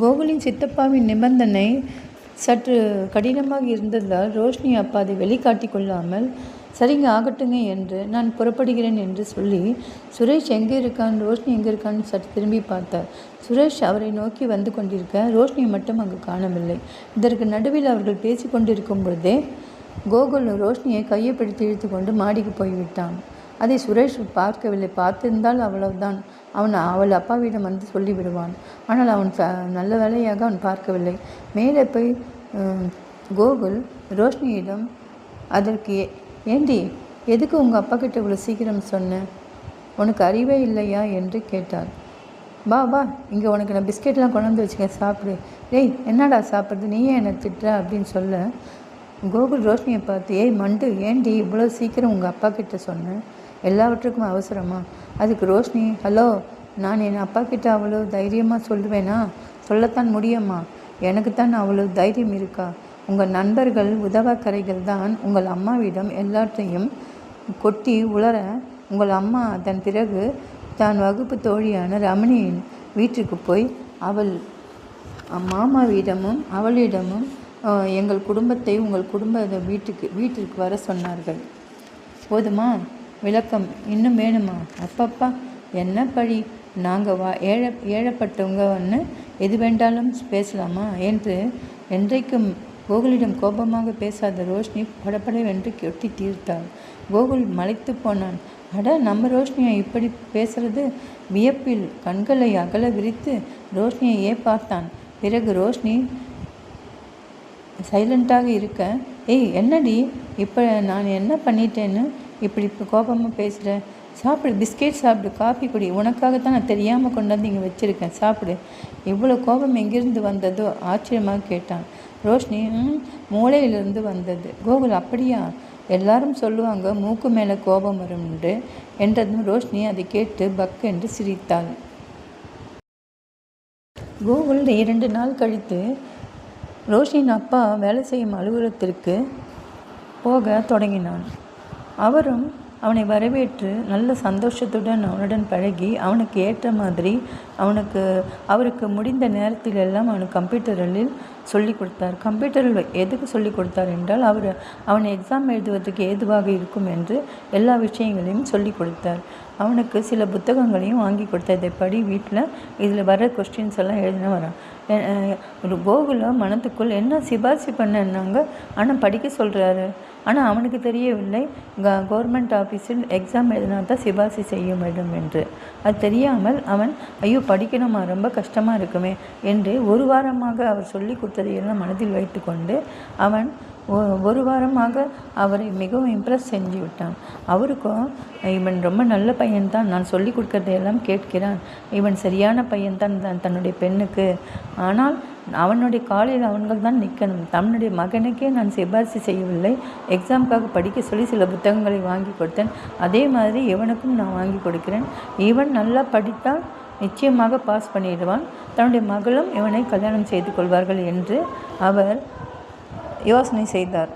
கோகுலின் சித்தப்பாவின் நிபந்தனை சற்று கடினமாக இருந்ததால் ரோஷினி அப்பா அதை வெளிக்காட்டி கொள்ளாமல் சரிங்க ஆகட்டுங்க என்று நான் புறப்படுகிறேன் என்று சொல்லி சுரேஷ் எங்கே இருக்கான் ரோஷினி எங்கே இருக்கான்னு சற்று திரும்பி பார்த்தார். சுரேஷ் அவரை நோக்கி வந்து கொண்டிருக்க ரோஷினியை மட்டும் அங்கு காணவில்லை. இதற்கு நடுவில் அவர்கள் பேசி கொண்டிருக்கும் பொழுதே கோகுல் ரோஷினியை கையை பிடித்து இழுத்து கொண்டு மாடிக்கு போய்விட்டான். அதை சுரேஷ் பார்க்கவில்லை. பார்த்திருந்தால் அவ்வளவுதான். அவன் அவள் அப்பாவிடம் வந்து சொல்லிவிடுவான். ஆனால் அவன் நல்ல வேலையாக அவன் பார்க்கவில்லை. மேலே போய் கோகுல் ரோஷினியிடம் அதற்கு ஏ- ஏண்டி எதுக்கு உங்கள் அப்பா கிட்ட இவ்வளோ சீக்கிரம் சொன்னேன் உனக்கு அறிவே இல்லையா? என்று கேட்டார் வா வா இங்கே உனக்கு நான் பிஸ்கெட்லாம் கொண்டாந்து வச்சுக்க சாப்பிடு. டேய் என்னடா சாப்பிட்றது? நீயே என்னை திட்டுற அப்படின்னு சொல்ல கோகுல் ரோஷினியை பார்த்து ஏய் மண்டு ஏண்டி இவ்வளோ சீக்கிரம் உங்கள் அப்பா கிட்ட சொன்னேன் எல்லாவற்றுக்கும் அவசரமா? அதுக்கு ரோஷினி ஹலோ நான் என் அப்பா கிட்ட அவ்வளோ தைரியமாக சொல்லுவேனா? சொல்லத்தான் முடியுமா? எனக்கு தான் அவ்வளோ தைரியம் இருக்கா? உங்கள் நண்பர்கள் உதவக்கரைகள் தான் உங்கள் அம்மாவிடம் எல்லாத்தையும் கொட்டி உளர உங்கள் அம்மா அதன் பிறகு தான் வகுப்பு தோழியான ரமணியின் வீட்டுக்கு போய் அவள் மாமாவிடமும் அவளிடமும் எங்கள் குடும்பத்தை உங்கள் குடும்ப வீட்டுக்கு வீட்டிற்கு வர சொன்னார்கள். போதுமா? விளக்கம் இன்னும் வேணுமா? அப்பப்பா என்ன பழி? நாங்கள் வா ஏழை ஏழப்பட்டவங்கன்னு எது வேண்டாலும் பேசலாமா? என்று என்றைக்கும் கோகுலிடம் கோபமாக பேசாத ரோஷினி படபடவென்று கொட்டி தீர்த்தாள். கோகுல் மலைத்து போனான். அட நம்ம ரோஷினியை இப்படி பேசுறது? வியப்பில் கண்களை அகல விரித்து ரோஷினியையே பார்த்தான். பிறகு ரோஷினி சைலண்ட்டாக இருக்க ஏய் என்னடி? இப்போ நான் என்ன பண்ணிட்டேன்னு இப்படி இப்போ கோபமாக பேசுகிற சாப்பிடு பிஸ்கெட் சாப்பிடு காஃபி குடி. உனக்காகத்தான் நான் தெரியாமல் கொண்டாந்து இங்கே வச்சுருக்கேன். சாப்பிடு. இவ்வளோ கோபம் எங்கிருந்து வந்ததோ? ஆச்சரியமாக கேட்டான். ரோஷினி "ம், மூளையிலிருந்து வந்தது. கோகுல் அப்படியா? எல்லாரும் சொல்லுவாங்க மூக்கு மேலே கோபம் வரும் என்றதும் ரோஷினி அதை கேட்டு பக் என்று சிரித்தாள். கோகுல் இரண்டு நாள் கழித்து ரோஷினின் அப்பா வேலை செய்யும் அலுவலகத்திற்கு போக தொடங்கினான். அவரும் அவனை வரவேற்று நல்ல சந்தோஷத்துடன் அவனுடன் பழகி அவனுக்கு ஏற்ற மாதிரி அவனுக்கு அவருக்கு முடிந்த நேரத்தில் எல்லாம் அவனுக்கு கம்ப்யூட்டரில் சொல்லி கொடுத்தார். கம்ப்யூட்டரில் எதுக்கு சொல்லி கொடுத்தார் என்றால் அவர் அவன் எக்ஸாம் எழுதுவதற்கு ஏதுவாக இருக்கும் என்று எல்லா விஷயங்களையும் சொல்லி கொடுத்தார். அவனுக்கு சில புத்தகங்களையும் வாங்கி கொடுத்தார். இதை படி வீட்டில் இதில் வர கொஸ்டின்ஸ் எல்லாம் எழுதின வரான். ஒரு கோகுல மனத்துக்குள் என்ன சிபாரிசு பண்ணாங்க ஆனால் படிக்க சொல்கிறாரு ஆனால் அவனுக்கு தெரியவில்லை. க கவர்மெண்ட் ஆஃபீஸில் எக்ஸாம் எழுதினா தான் சிபாரிசு செய்ய வேண்டும் என்று. அது தெரியாமல் அவன் ஐயோ படிக்கணுமா? ரொம்ப கஷ்டமாக இருக்குமே என்று ஒரு வாரமாக அவர் சொல்லி கொடுத்ததையெல்லாம் மனதில் வைத்துக்கொண்டு அவன் ஒ- ஒரு வாரமாக அவரை மிகவும் இம்ப்ரெஸ் செஞ்சு விட்டான் அவருக்கும் இவன் ரொம்ப நல்ல பையன்தான் நான் சொல்லி கொடுக்கறதையெல்லாம் கேட்கிறான். இவன் சரியான பையன்தான் தன்னுடைய பெண்ணுக்கு. ஆனால் அவனுடைய காலையில் அவன்கள் தான் நிற்கணும் தன்னுடைய மகனுக்கே நான் சிபாரிசு செய்யவில்லை. எக்ஸாமுக்காக படிக்க சொல்லி சில புத்தகங்களை வாங்கி கொடுத்தேன். அதே மாதிரி இவனுக்கும் நான் வாங்கி கொடுக்கிறேன். இவன் நல்லா படித்தால் நிச்சயமாக பாஸ் பண்ணிடுவான். தன்னுடைய மகளும் இவனை கல்யாணம் செய்து கொள்வார்கள் என்று அவர் யோசனை செய்தார்.